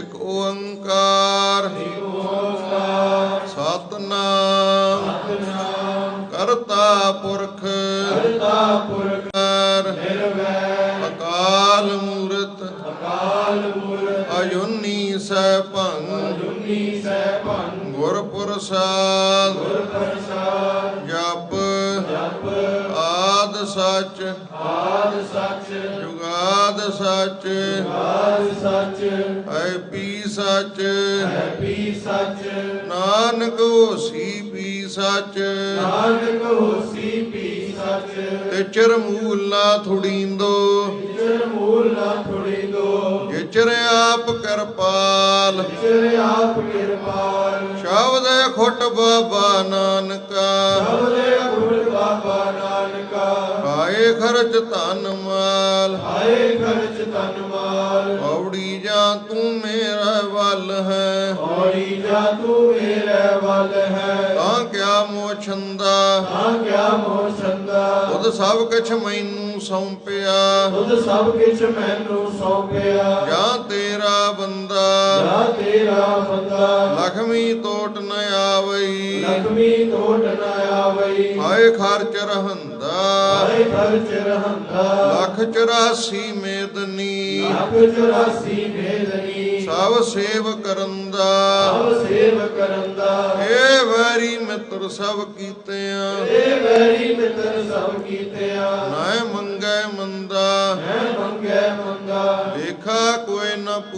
ਇੱਕ ਓੰਕਾਰ। ਸਤਨਾਮ ਕਰਤਾ ਪੁਰਖ। ਕਰਤਾ ਪੁਰਖ ਨਿਰਵੈਰ। ਅਕਾਲ ਮੂਰਤ। ਅਕਾਲ ਮੂਰਤ ਅਯੁਨੀ ਸੈਭੰ ਸੱਚ। ਆਦ ਸੱਚ। ਜੁਗਾਦ ਸੱਚ। ਆਦ ਸੱਚ। ਐ ਪੀ ਸੱਚ। ਹੈ ਪੀ ਸੱਚ। ਨਾਨਕ ਹੋਸੀ ਪੀ ਸੱਚ। ਨਾਨਕ ਹੋਸੀ ਪੀ ਸੱਚ। ਤੇ ਚਰ ਮੂਲ ਨਾ ਥੁੜੀਂਦੋ। ਜਿਰ ਮੂਲ ਨਾ ਥੋੜੀ ਦੋ ਜਿਚਰ ਆਪ ਕਰਪਾਲ। ਜਿਰ ਆਪ ਕਿਰਪਾਲ। ਸ਼ਬਦ ਖੁੱਟ ਬਾਬਾ ਨਾਨਕਾ। ਆਏ ਖਰਚ ਧਨ ਮਾਲ। ਆਏ ਖਰਚ ਤਨ ਮਾਲ। ਔੜੀ ਜਾਂ ਤੂੰ ਮੇਰਾ ਵੱਲ ਹੈ। ਔੜੀ ਜਾ ਤੂੰ ਮੇਰੇ ਵੱਲ ਹੈ। ਤਾਂ ਕਿਆ ਮੋਹ ਛੰਦਾ। ਤਾਂ ਕਿਆ ਮੋਹ ਛੰਦਾ। ਖੁਦ ਸਭ ਕੁਛ ਮੈਨੂੰ ਸੌਂਪਿਆ। ਤੁਧ ਸਭ ਕਿਛ ਮੈਨੂੰ ਸੌਂਪਿਆ। ਜਾਂ ਤੇਰਾ ਬੰਦਾ। ਜਾ ਤੇਰਾ ਬੰਦਾ। ਲਖਮੀ ਟੋਟ ਨ ਆਵਈ। ਲਖਮੀ ਟੋਟ ਨਾ ਆਵਈ। ਹਾਏ ਖਰਚ ਰਹੰਦਾ। ਆਏ ਖਰਚ ਰਹੰਦਾ ਲੱਖ 84 ਮੇਦਨੀ ਲੱਖ 84 ਭੇਦਨੀ ਸਭ ਸੇਵ ਕਰੰਦਾ ਸਭ ਸੇਵ ਕਰੰਦਾ ਏ ਵੈਰੀ ਮਿੱਤਰ ਸਭ ਕੀਤਿਆਂ। ਏ ਵੈਰੀ ਮਿੱਤਰ ਸਭ ਕੀਤਿਆ। ਨਾ ਮੰਗੈ ਮੰਦਾ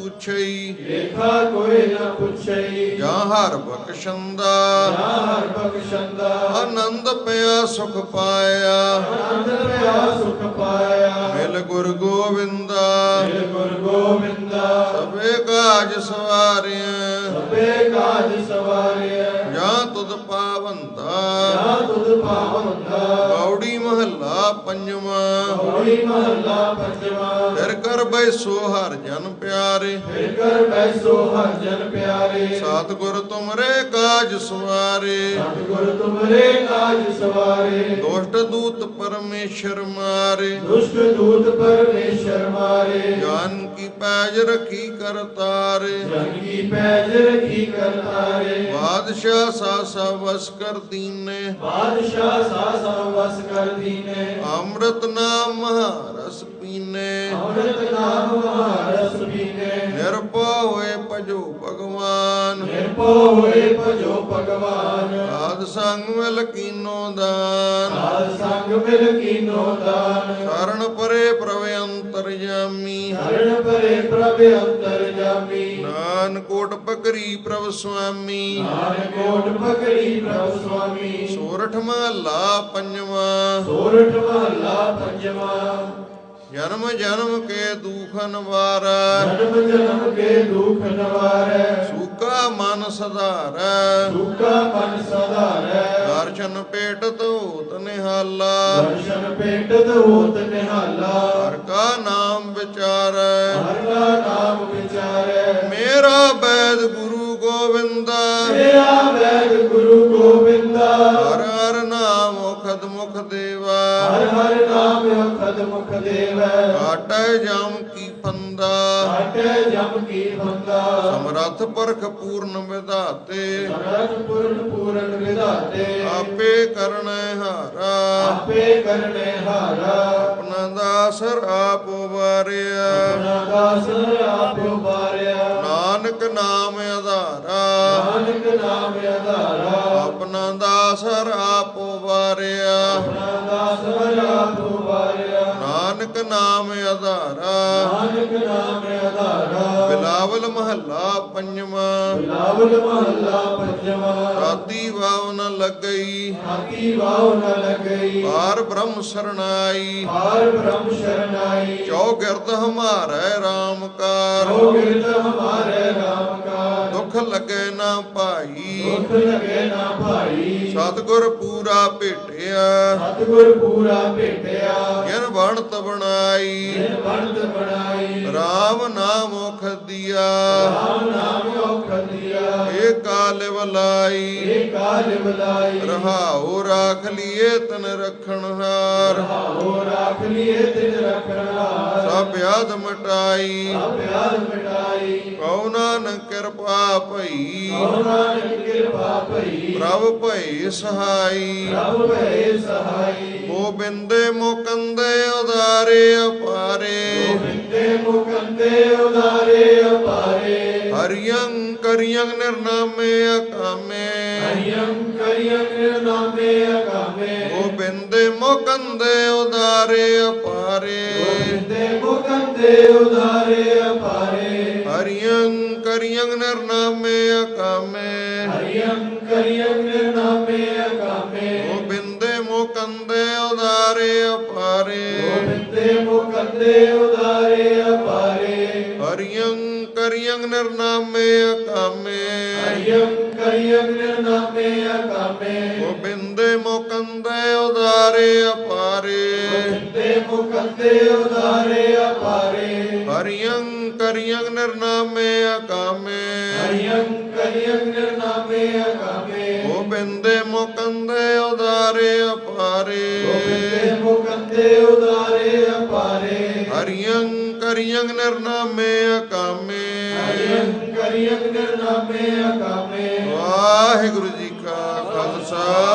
ਪੁੱਛਈ। ਦੇਖਾ ਕੋਈ ਨਾ ਪੁੱਛਈ। ਜਾਂ ਹਰ ਬਖਸ਼ੰਦਾ। ਨਾ ਹਰ ਬਖਸ਼ੰਦਾ। ਆਨੰਦ ਪਿਆ ਸੁਖ ਪਾਇਆ। ਆਨੰਦ ਪਿਆ ਸੁਖ ਪਾਇਆ। ਮਿਲ ਗੁਰ ਗੋਵਿੰਦਾ। ਮਿਲ ਗੁਰ ਗੋਬਿੰਦਾ ਸਭੇ ਕਾਜ ਸਵਾਰਿਆ। ਸਭੇ ਕਾਜ ਸਵਾਰਿਆ। ਜਾਂ ਤੁਧ ਪਾਵੰਦਾ ਜਾ ਤੁਧ ਪਾਵੰਦਾ ਗੌੜੀ ਮਹੱਲਾ ਪੰਜਵਾਂ ਹੋੜੀ ਮਹੱਲਾ ਪੰਜਵਾ ਫਿਰ ਕਰ ਬੈਸੋ ਹਰ ਜਨ ਪਿਆਰੇ ਫਿਰ ਕਰ ਬੈਸੋ ਹਰ ਜਨ ਪਿਆਰੇ ਸਤਿਗੁਰ ਤੁਮਰੇ ਕਾਜ ਸਵਾਰੇ ਸਤਿਗੁਰ ਤੁਮਰੇ ਕਾਜ ਸਵਾਰੇ ਦੁਸ਼ਟ ਦੂਤ ਪਰਮੇਸ਼ਰ ਮਾਰੇ ਦੁਸ਼ਟ ਦੂਤ ਪਰਮੇਸ਼ਰ ਮਾਰੇ ਜਾਨ ਕੀ ਪੈਜ ਰਖੀ ਕਰਤਾਰੇ ਜਨ ਕੀ ਪੈਜ ਰਖੀ ਕਰਤਾਰੇ ਬਾਦਸ਼ਾਹ ਸਾ ਸਾ ਵਸ ਕਰ ਦੀਨੇ। ਬਾਦਸ਼ਾਹ ਸਾ ਸਾ ਵਸ ਕਰ ਦੀਨੇ। ਅੰਮ੍ਰਿਤ ਨਾਮ ਮਹਾਰਸ ਪੀਨੇ। ਅੰਮ੍ਰਿਤ ਨਾਮ ਮਹਾਰਸ ਪੀਨੇ। ਨਿਰਭਉ ਹੋਏ ਭਜੋ ਭਗਵਾਨ। ਨਿਰਭਉ ਹੋਏ ਭਜੋ ਭਗਵਾਨ। ਆਦ ਸੰਗ ਮਿਲ ਕੀਨੋ ਦਾਨ। ਸਾਧ ਸੰਗ ਮਿਲ ਕੀਨੋ ਦਾਨ। ਸ਼ਰਨ ਪਰੇ ਪ੍ਰਭ ਅੰਤਰਜਾਮੀ ਹਰਣ ਪਰੇ ਪ੍ਰਭ ਅੰਤਰ ਜਾਮੀ। ਨਾਨ ਕੋਟ ਪਕਰੀ ਪ੍ਰਭ ਸੁਆਮੀ। ਨਾਨਕ ਕੋਟ ਪਕੜੀ ਪ੍ਰਭ ਸੁਆਮੀ। ਸੋਰਠ ਮਹੱਲਾ ਪੰਜਵਾਂ। ਸੋਰਠ ਮਹੱਲਾ ਪੰਜਵਾ। ਜਨਮ ਜਨਮ ਕੇ ਦੂਖਨ ਵਾਰੈ ਜਨਮ ਜਨਮ ਕੇ ਦੁਖ ਨਵਾਰੈ। ਸੂਕਾ ਮਨ ਸਧਾਰੈ। ਸੁਖਾ ਮਨ ਸਧਾਰੈ। ਦਰਸ਼ਨ ਪੇਟ ਧੋਤ ਨਿਹਾਲਾ। ਦਰਸ਼ਨ ਪੇਟਤ ਹੋਤ ਨਿਹਾਲਾ। ਹਰ ਕਾ ਨਾਮ ਵਿਚਾਰੈ। ਹਰ ਕਾ ਨਾਮ ਵਿਚਾਰੈ। ਮੇਰਾ ਬੈਦ ਗੁਰੂ ਗੋਬਿੰਦਾ ਮੇਰਾ ਵੈਦ ਗੁਰੂ ਗੋਬਿੰਦਾ ਦੇਵਾ। ਹਰ ਹਰ ਨਾਮ ਅਖਦ ਮੁਖ ਦੇਵੈ। ਆਟੈ ਜਾਮ ਕੀ ਫੰਦਾ। ਸਾਟੇ ਜਮ ਕੀ ਬੰਦਾ ਸਮਰੱਥ ਪਰਖ ਪੂਰਨ ਵਿਧਾਤੇ। ਸਰਤ ਪੂਰਨ ਪੂਰਨ ਵਿਧਾਤੇ। ਆਪੇ ਕਰਨੈ ਹਾਰਾ। ਆਪੇ ਕਰਨੇ ਹਾਰਾ। ਆਪਣਾ ਦਾਸਰ ਆਪ ਵਾਰਿਆ ਆਪਣਾ ਦਾਸ ਆਪ ਬਾਰਿਆ ਨਾਨਕ ਨਾਮ ਆਧਾਰਾ। ਨਾਨਕ ਨਾਮ ਆਧਾਰਾ। ਦਾਸਰ ਆਪ ਵਾਰਿਆ। ਆਪਣਾ ਆਪ ਬਾਰਿਆ ਨਾਨਕ ਨਾਮ ਆਧਾਰਾ। ਨਾਨਕ ਨਾਮ ਆਧਾਰਾ ਬਿਲਾਵਲ ਮਹੱਲਾ ਪੰਜਵਾਂ। ਬਿਲਾਵਲ ਮਹੱਲਾ ਪੰਜਵਾ ਰਾਤੀ ਵਾਵ ਨ ਲੱਗਈ। ਹਾਕੀ ਵਾਉ ਨ ਲਗਈ ਪਾਰ ਬ੍ਰਹਮ ਸਰਣਾਈ। ਪਾਰ ਬ੍ਰਹਮ ਸ਼ਰਨਾਈ ਚੌਗਿਰਦ ਹਮਾਰੇ RAM ਕਾਰ ਜੋ ਗਿਰਦ ਹਮਾਰੇ ਰਾਮ ਕਾ ਦੁੱਖ ਲੱਗੇ ਨਾ ਭਾਈ। ਦੁੱਖ ਲਗੇ ਨਾ ਭਾਈ। ਸਤਿਗੁਰ ਪੂਰਾ ਭੇਟਿਆ। ਸਤਿਗੁਰ ਪੂਰਾ ਭੇਟਿਆ। ਗਿਰ ਬਣਤ ਬਣਾਈ ਜਿਨ ਬਣਤ ਬਣਾਈ RAM ਨਾਮ ਮੁਖ ਦੀਆ ਰਾਮ ਨਾਮ ਔਖ ਦਿਆ ਏ ਕਾਲ ਵਲਾਈ। ਏਕ ਕਾਲ ਬਲਾਈ ਰਹਾਉ ਰਾਖ ਲੀਏ ਤਨ ਰਖਣ ਹਾਰ। ਹੋ ਰਾਖ ਲਿਏ ਤਿਨ ਰਖਣਾ ਸਭ ਆਦ ਮਟਾਈ। ਅਭਿਆਦ ਮਿਟਾਈ। ਕਉ ਨਾਨਕ ਕਿਰਪਾ ਭਈ। ਕਉ ਨਾਨਕ ਕਿਰਪਾ ਭਈ। ਪ੍ਰਭ ਭਈ ਸਹਾਈ। ਪ੍ਰਭ ਭੈ ਸਹਾਈ। ਗੋਬਿੰਦੇ ਮੁਕੰਦੇ ਉਦਾਰੇ ਅਪਾਰੇ। ਗੋਬਿੰਦੇ ਮੁਕੰਦੇ ਉਦਾਰੇ ਅਪਾਰੇ। ਹਰਿਯੰ ਕਰਿਯੰ ਨਿਰਨਾਮੇ ਅਕਾਮੇ। ਹਰਿਯੰ ਕਰਿਯੰ ਨਾਮੇ ਅਕਾਮੇ। ਗੋਬਿੰਦੇ ਮੁਕੰਦੇ ਉਦਾਰੇ ਅਪਾਰੇ। ਗੋਬਿੰਦੇ ਮੁਕੰਦੇ ਉਦਾਰੇ ਅਪਾਰੇ। ਹਰਿਯੰ ਕਰਿਯੰ ਨਿਰਨਾਮੇ ਅਕਾਮੇ। ਹਰਿਯੰ ਕਰਿਯੰ ਨਾਮੇ ਅਕਾਮੇ। ਗੋਬਿੰਦੇ ਮੁਕੰਦੇ ਉਦਾਰੇ ਅਪਾਰੇ। ਗੋਬਿੰਦੇ ਮੁਕੰਦੇ ਉਦਾਰੇ ਅਪਾਰੇ। ਹਰਿਯੰ ਕਰਿਯੰ ਨਿਰਨਾਮੇ ਅਕਾਮੇ। ਹਰਿਯੰ ਕਰਿਯੰ ਨਾਮੇ ਅਕਾਮੇ। ਗੋਬਿੰਦੇ ਮੁਕੰਦੇ ਉਦਾਰੇ ਅਪਾਰੇ। ਗੋਬਿੰਦੇ ਮੁਕੰਦੇ ਉਦਾਰੇ ਅਪਾਰੇ। ਹਰਿਯੰ ਕਰਿਯੰ ਨਿਰਨਾਮੇ ਅਕਾਮੇ। ਹਰਿਯੰ ਕਰਿਯੰ ਨਾਮੇ ਅਕਾਮੇ ਗੋਬਿੰਦੇ ਮੁਕੰਦੇ ਉਦਾਰੇ ਅਪਾਰੇ। ਗੋਬਿੰਦੇ ਮੁਕੰਦੇ ਉਦਾਰੇ ਅਪਾਰੇ। ਹਰਿਯੰ ਕਰਿਯੰ ਨਿਰਨਾਮੇ ਅਕਾਮੇ। ਹਰਿਯੰ ਕਰਿਯੰ ਨਾਮੇ ਅਕਾਮੇ। ਵਾਹਿਗੁਰੂ ਜੀ ਕਾ ਖਾਲਸਾ।